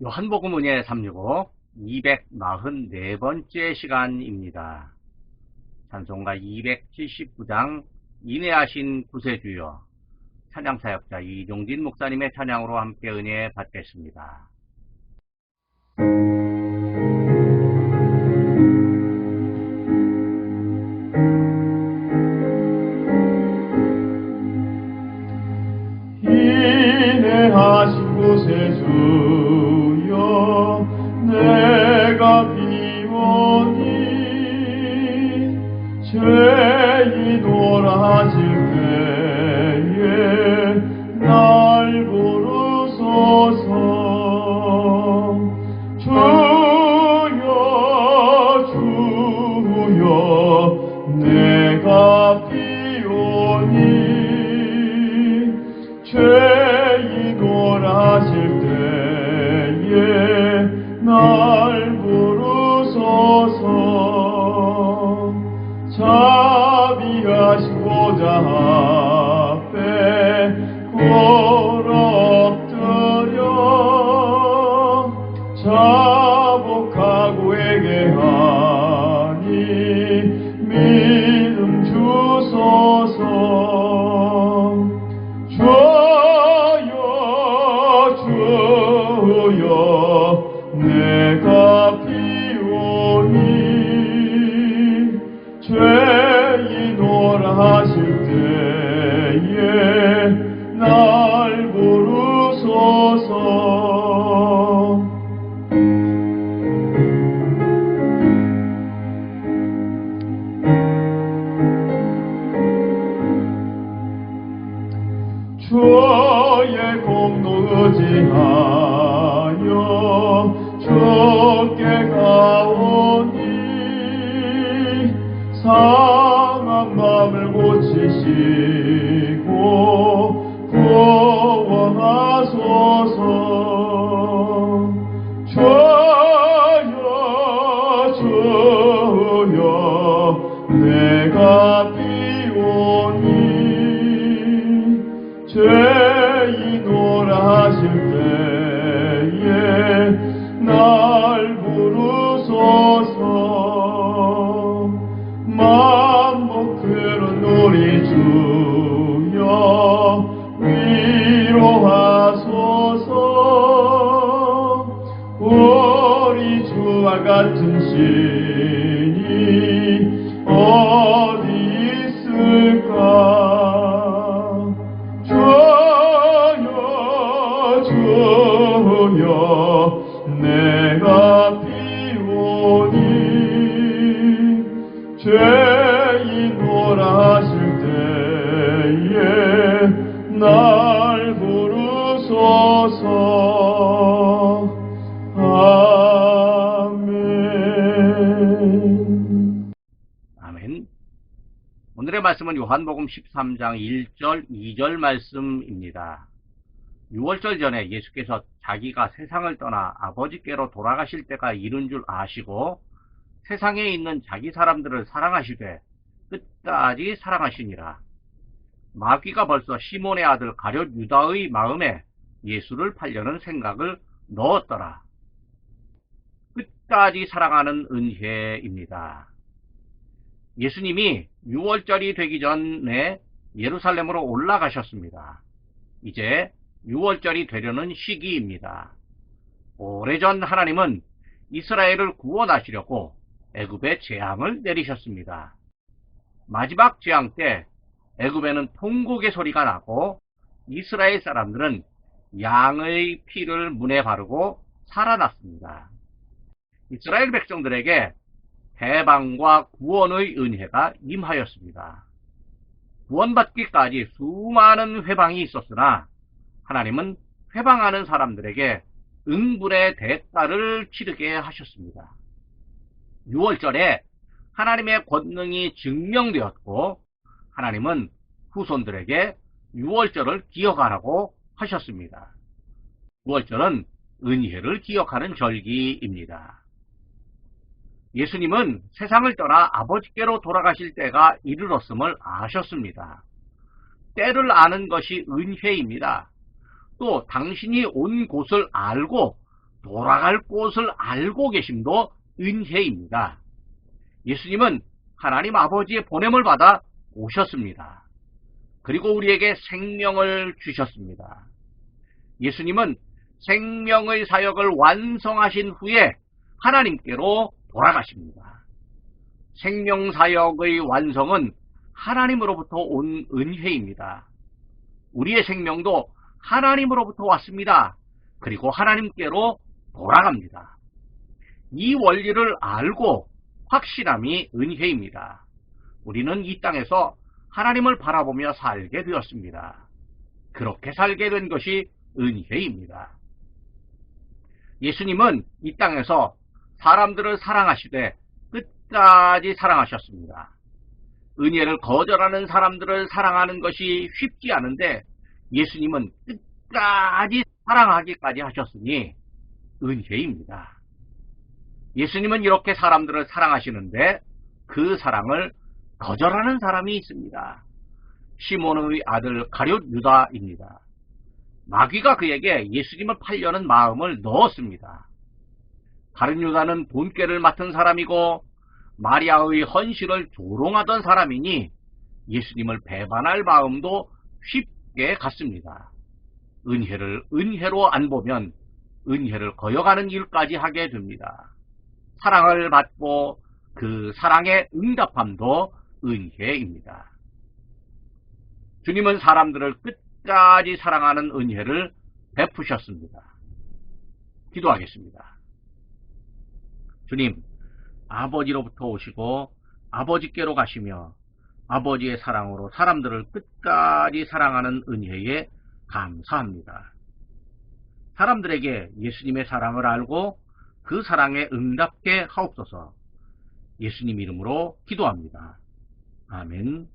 요한복음 은혜 365 244번째 시간입니다. 찬송가 279장 인내하신 구세주여 찬양사역자 이종진 목사님의 찬양으로 함께 은혜 받겠습니다. 인내하신 곳에 주 내가 비 보 하여 주께 가오니 상한 마음을 고치시고 구원하소서. 주여 주여 내가 비오니 죄인 오라 하실 때 신이 어디 있을까? 주여 주여 내가 비오니 죄인 오라 아멘. 오늘의 말씀은 요한복음 13장 1절, 2절 말씀입니다. 6월절 전에 예수께서 자기가 세상을 떠나 아버지께로 돌아가실 때가 이른 줄 아시고 세상에 있는 자기 사람들을 사랑하시되 끝까지 사랑하시니라. 마귀가 벌써 시몬의 아들 가룟 유다의 마음에 예수를 팔려는 생각을 넣었더라. 끝까지 사랑하는 은혜입니다. 예수님이 6월절이 되기 전에 예루살렘으로 올라가셨습니다. 이제 6월절이 되려는 시기입니다. 오래전 하나님은 이스라엘을 구원하시려고 애굽에 재앙을 내리셨습니다. 마지막 재앙 때 애굽에는 통곡의 소리가 나고 이스라엘 사람들은 양의 피를 문에 바르고 살아났습니다. 이스라엘 백성들에게 해방과 구원의 은혜가 임하였습니다. 구원받기까지 수많은 회방이 있었으나 하나님은 회방하는 사람들에게 응분의 대가를 치르게 하셨습니다. 6월절에 하나님의 권능이 증명되었고 하나님은 후손들에게 6월절을 기억하라고 하셨습니다. 6월절은 은혜를 기억하는 절기입니다. 예수님은 세상을 떠나 아버지께로 돌아가실 때가 이르렀음을 아셨습니다. 때를 아는 것이 은혜입니다. 또 당신이 온 곳을 알고 돌아갈 곳을 알고 계심도 은혜입니다. 예수님은 하나님 아버지의 보냄을 받아 오셨습니다. 그리고 우리에게 생명을 주셨습니다. 예수님은 생명의 사역을 완성하신 후에 하나님께로 돌아가십니다. 생명 사역의 완성은 하나님으로부터 온 은혜입니다. 우리의 생명도 하나님으로부터 왔습니다. 그리고 하나님께로 돌아갑니다. 이 원리를 알고 확실함이 은혜입니다. 우리는 이 땅에서 하나님을 바라보며 살게 되었습니다. 그렇게 살게 된 것이 은혜입니다. 예수님은 이 땅에서 사람들을 사랑하시되 끝까지 사랑하셨습니다. 은혜를 거절하는 사람들을 사랑하는 것이 쉽지 않은데 예수님은 끝까지 사랑하기까지 하셨으니 은혜입니다. 예수님은 이렇게 사람들을 사랑하시는데 그 사랑을 거절하는 사람이 있습니다. 시몬의 아들 가룟 유다입니다. 마귀가 그에게 예수님을 팔려는 마음을 넣었습니다. 가룟 유다는 돈꾀를 맡은 사람이고 마리아의 헌신을 조롱하던 사람이니 예수님을 배반할 마음도 쉽게 갔습니다. 은혜를 은혜로 안 보면 은혜를 거여가는 일까지 하게 됩니다. 사랑을 받고 그 사랑의 응답함도 은혜입니다. 주님은 사람들을 끝까지 사랑하는 은혜를 베푸셨습니다. 기도하겠습니다. 주님, 아버지로부터 오시고 아버지께로 가시며 아버지의 사랑으로 사람들을 끝까지 사랑하는 은혜에 감사합니다. 사람들에게 예수님의 사랑을 알고 그 사랑에 응답게 하옵소서 예수님 이름으로 기도합니다. 아멘.